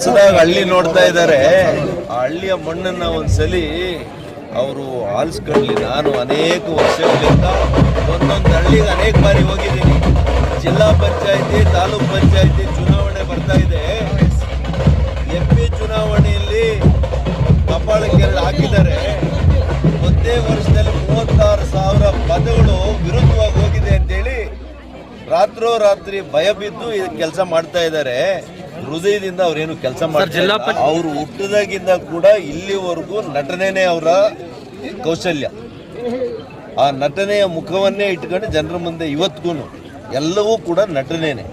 ಹೊಸದಾಗಿ ಹಳ್ಳಿ ನೋಡ್ತಾ ಇದ್ದಾರೆ. ಆ ಹಳ್ಳಿಯ ಮಣ್ಣನ್ನ ಒಂದ್ಸಲಿ ಅವರು ಆಲಿಸ್ಕೊಳ್ಳಿ. ನಾನು ಅನೇಕ ವರ್ಷಗಳಿಂದ ಒಂದೊಂದು ಹಳ್ಳಿಗೆ ಅನೇಕ ಬಾರಿ ಹೋಗಿದ್ದೀನಿ. ಜಿಲ್ಲಾ ಪಂಚಾಯತಿ, ತಾಲೂಕ್ ಪಂಚಾಯತಿ ಚುನಾವಣೆ ಬರ್ತಾ ಇದೆ. ಎಂ ಪಿ ಚುನಾವಣೆಯಲ್ಲಿ ಕಪಾಳಕ್ಕೆ ಹಾಕಿದ್ದಾರೆ. ಒಂದೇ ವರ್ಷದಲ್ಲಿ ಮೂವತ್ತಾರು ಸಾವಿರ ಪದಗಳು ವಿರುದ್ಧವಾಗಿ ಹೋಗಿದೆ ಅಂತೇಳಿ ರಾತ್ರೋರಾತ್ರಿ ಭಯ ಬಿದ್ದು ಕೆಲಸ ಮಾಡ್ತಾ ಇದ್ದಾರೆ. ಹೃದಯದಿಂದ ಅವ್ರೇನು ಕೆಲಸ ಮಾಡ್ತಾರೆ ಅವರು ಹುಟ್ಟದಾಗಿಂದ ಕೂಡ ಇಲ್ಲಿವರೆಗೂ ನಟನೆನೇ ಅವರ ಕೌಶಲ್ಯ. ಆ ನಟನೆಯ ಮುಖವನ್ನೇ ಇಟ್ಕೊಂಡು ಜನರ ಮುಂದೆ ಇವತ್ತಿಗೂ ಎಲ್ಲವೂ ಕೂಡ ನಟನೆನೇ.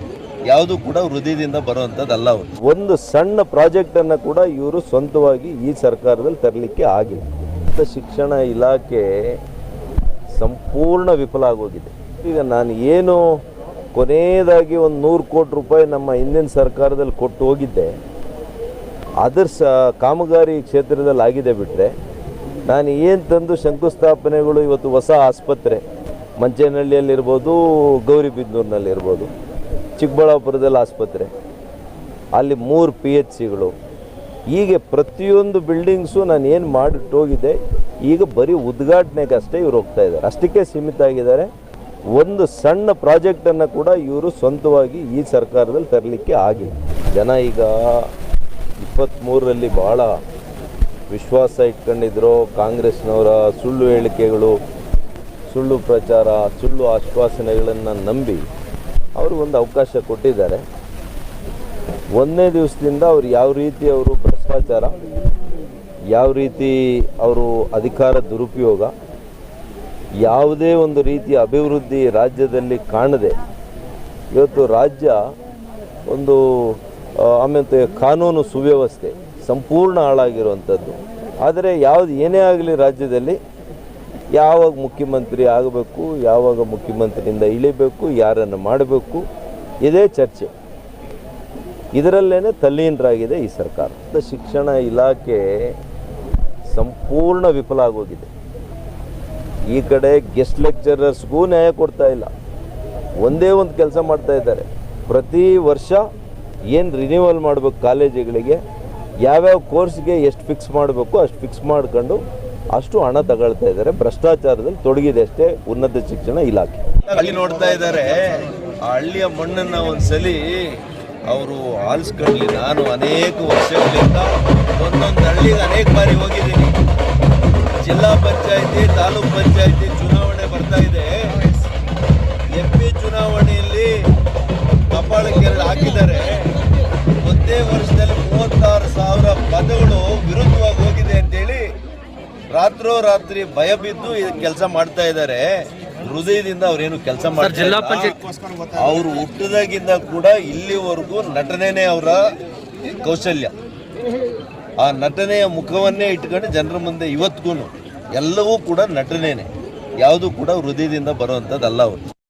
ಯಾವುದು ಕೂಡ ಹೃದಯದಿಂದ ಬರುವಂಥದ್ದಲ್ಲ ಅವರು. ಒಂದು ಸಣ್ಣ ಪ್ರಾಜೆಕ್ಟ್ ಅನ್ನ ಕೂಡ ಇವರು ಸ್ವಂತವಾಗಿ ಈ ಸರ್ಕಾರದಲ್ಲಿ ತರಲಿಕ್ಕೆ ಆಗಿಲ್ಲ. ಉನ್ನತ ಶಿಕ್ಷಣ ಇಲಾಖೆ ಸಂಪೂರ್ಣ ವಿಫಲ ಆಗೋಗಿದೆ. ಈಗ ನಾನು ಏನು ಕೊನೆಯದಾಗಿ ಒಂದು ನೂರು ಕೋಟಿ ರೂಪಾಯಿ ನಮ್ಮ ಹಿಂದಿನ ಸರ್ಕಾರದಲ್ಲಿ ಕೊಟ್ಟು ಹೋಗಿದ್ದೆ. ಅದರ ಸ ಕಾಮಗಾರಿ ಕ್ಷೇತ್ರದಲ್ಲಿ ಆಗಿದೆ ಬಿಟ್ಟರೆ ನಾನು ಏನು ತಂದು ಶಂಕುಸ್ಥಾಪನೆಗಳು ಇವತ್ತು ಹೊಸ ಆಸ್ಪತ್ರೆ ಮಂಚೇನಹಳ್ಳಿಯಲ್ಲಿರ್ಬೋದು ಗೌರಿಬಿದನೂರಿನಲ್ಲಿರ್ಬೋದು ಚಿಕ್ಕಬಳ್ಳಾಪುರದಲ್ಲಿ ಆಸ್ಪತ್ರೆ, ಅಲ್ಲಿ ಮೂರು ಪಿ ಎಚ್ ಸಿಗಳು ಹೀಗೆ ಪ್ರತಿಯೊಂದು ಬಿಲ್ಡಿಂಗ್ಸು ನಾನು ಏನು ಮಾಡಿಟ್ಟೋಗಿದ್ದೆ ಈಗ ಬರೀ ಉದ್ಘಾಟನೆಗಷ್ಟೇ ಇವ್ರು ಹೋಗ್ತಾ ಇದ್ದಾರೆ. ಅಷ್ಟಕ್ಕೆ ಸೀಮಿತ ಆಗಿದ್ದಾರೆ. ಒಂದು ಸಣ್ಣ ಪ್ರಾಜೆಕ್ಟನ್ನು ಕೂಡ ಇವರು ಸ್ವಂತವಾಗಿ ಈ ಸರ್ಕಾರದಲ್ಲಿ ತರಲಿಕ್ಕೆ ಆಗಿಲ್ಲ. ಜನ ಈಗ ಇಪ್ಪತ್ತ್ಮೂರರಲ್ಲಿ ಭಾಳ ವಿಶ್ವಾಸ ಇಟ್ಕೊಂಡಿದ್ರು. ಕಾಂಗ್ರೆಸ್ನವರ ಸುಳ್ಳು ಹೇಳಿಕೆಗಳು, ಸುಳ್ಳು ಪ್ರಚಾರ, ಸುಳ್ಳು ಆಶ್ವಾಸನೆಗಳನ್ನು ನಂಬಿ ಅವರು ಒಂದು ಅವಕಾಶ ಕೊಟ್ಟಿದ್ದಾರೆ. ಒಂದನೇ ದಿವಸದಿಂದ ಅವ್ರು ಯಾವ ರೀತಿ ಅವರು ಭ್ರಷ್ಟಾಚಾರ, ಯಾವ ರೀತಿ ಅವರು ಅಧಿಕಾರ ದುರುಪಯೋಗ ಯಾವುದೇ ಒಂದು ರೀತಿಯ ಅಭಿವೃದ್ಧಿ ರಾಜ್ಯದಲ್ಲಿ ಕಾಣದೆ, ಇವತ್ತು ರಾಜ್ಯ ಒಂದು ಆಮೇಲೆ ಕಾನೂನು ಸುವ್ಯವಸ್ಥೆ ಸಂಪೂರ್ಣ ಹಾಳಾಗಿರುವಂಥದ್ದು. ಆದರೆ ಯಾವುದು ಏನೇ ಆಗಲಿ ರಾಜ್ಯದಲ್ಲಿ ಯಾವಾಗ ಮುಖ್ಯಮಂತ್ರಿ ಆಗಬೇಕು, ಯಾವಾಗ ಮುಖ್ಯಮಂತ್ರಿಯಿಂದ ಇಳಿಬೇಕು, ಯಾರನ್ನು ಮಾಡಬೇಕು, ಇದೇ ಚರ್ಚೆ. ಇದರಲ್ಲೇ ತಲ್ಲೀನರಾಗಿದೆ ಈ ಸರ್ಕಾರ. ಶಿಕ್ಷಣ ಇಲಾಖೆ ಸಂಪೂರ್ಣ ವಿಫಲ ಆಗೋಗಿದೆ. ಈ ಕಡೆ ಗೆಸ್ಟ್ ಲೆಕ್ಚರರ್ಸ್ಗೂ ನ್ಯಾಯ ಕೊಡ್ತಾ ಇಲ್ಲ. ಒಂದೇ ಒಂದು ಕೆಲಸ ಮಾಡ್ತಾ ಇದ್ದಾರೆ. ಪ್ರತಿ ವರ್ಷ ಏನು ರಿನ್ಯೂವಲ್ ಮಾಡಬೇಕು ಕಾಲೇಜುಗಳಿಗೆ, ಯಾವ್ಯಾವ ಕೋರ್ಸ್ಗೆ ಎಷ್ಟು ಫಿಕ್ಸ್ ಮಾಡಬೇಕು ಅಷ್ಟು ಫಿಕ್ಸ್ ಮಾಡ್ಕೊಂಡು ಅಷ್ಟು ಹಣ ತಗೊಳ್ತಾ ಇದ್ದಾರೆ. ಭ್ರಷ್ಟಾಚಾರದಲ್ಲಿ ತೊಡಗಿದೆ ಅಷ್ಟೇ ಉನ್ನತ ಶಿಕ್ಷಣ ಇಲಾಖೆ. ಅಲ್ಲಿ ನೋಡ್ತಾ ಇದ್ದಾರೆ ಆ ಹಳ್ಳಿಯ ಮಣ್ಣನ್ನು ಒಂದ್ಸಲಿ ಅವರು ಆಲಿಸ್ಕೊಳ್ಳಿ. ನಾನು ಅನೇಕ ವರ್ಷಗಳಿಂದ ಒಂದೊಂದು ಹಳ್ಳಿಗೆ ಅನೇಕ ಬಾರಿ ಹೋಗಿದ್ದೀನಿ. ಜಿಲ್ಲಾ ಪಂಚಾಯಿತಿ ತಾಲೂಕ್ ಪಂಚಾಯಿತಿ ಚುನಾವಣೆ ಬರ್ತಾ ಇದೆ. ಎಂ ಪಿ ಚುನಾವಣೆಯಲ್ಲಿ ಕಪಾಳಕ್ಕೆ ಹಾಕಿದ್ದಾರೆ. ಒಂದೇ ವರ್ಷದಲ್ಲಿ ಮೂವತ್ತಾರು ಸಾವಿರ ಪದಗಳು ವಿರುದ್ಧವಾಗಿ ಹೋಗಿದೆ ಅಂತೇಳಿ ರಾತ್ರೋರಾತ್ರಿ ಭಯ ಬಿದ್ದು ಕೆಲಸ ಮಾಡ್ತಾ ಇದ್ದಾರೆ. ಹೃದಯದಿಂದ ಅವ್ರೇನು ಕೆಲಸ ಮಾಡ್ತಾರೆ ಅವರು ಹುಟ್ಟದಾಗಿಂದ ಕೂಡ ಇಲ್ಲಿವರೆಗೂ ನಟನೆನೇ ಅವರ ಕೌಶಲ್ಯ. ಆ ನಟನೆಯ ಮುಖವನ್ನೇ ಇಟ್ಕೊಂಡು ಜನರ ಮುಂದೆ ಇವತ್ತಿಗೂ ಎಲ್ಲವೂ ಕೂಡ ನಟನೆಯೇ ಯಾವುದು ಕೂಡ ಹೃದಯದಿಂದ ಬರುವಂಥದ್ದಲ್ಲ ಅವರು.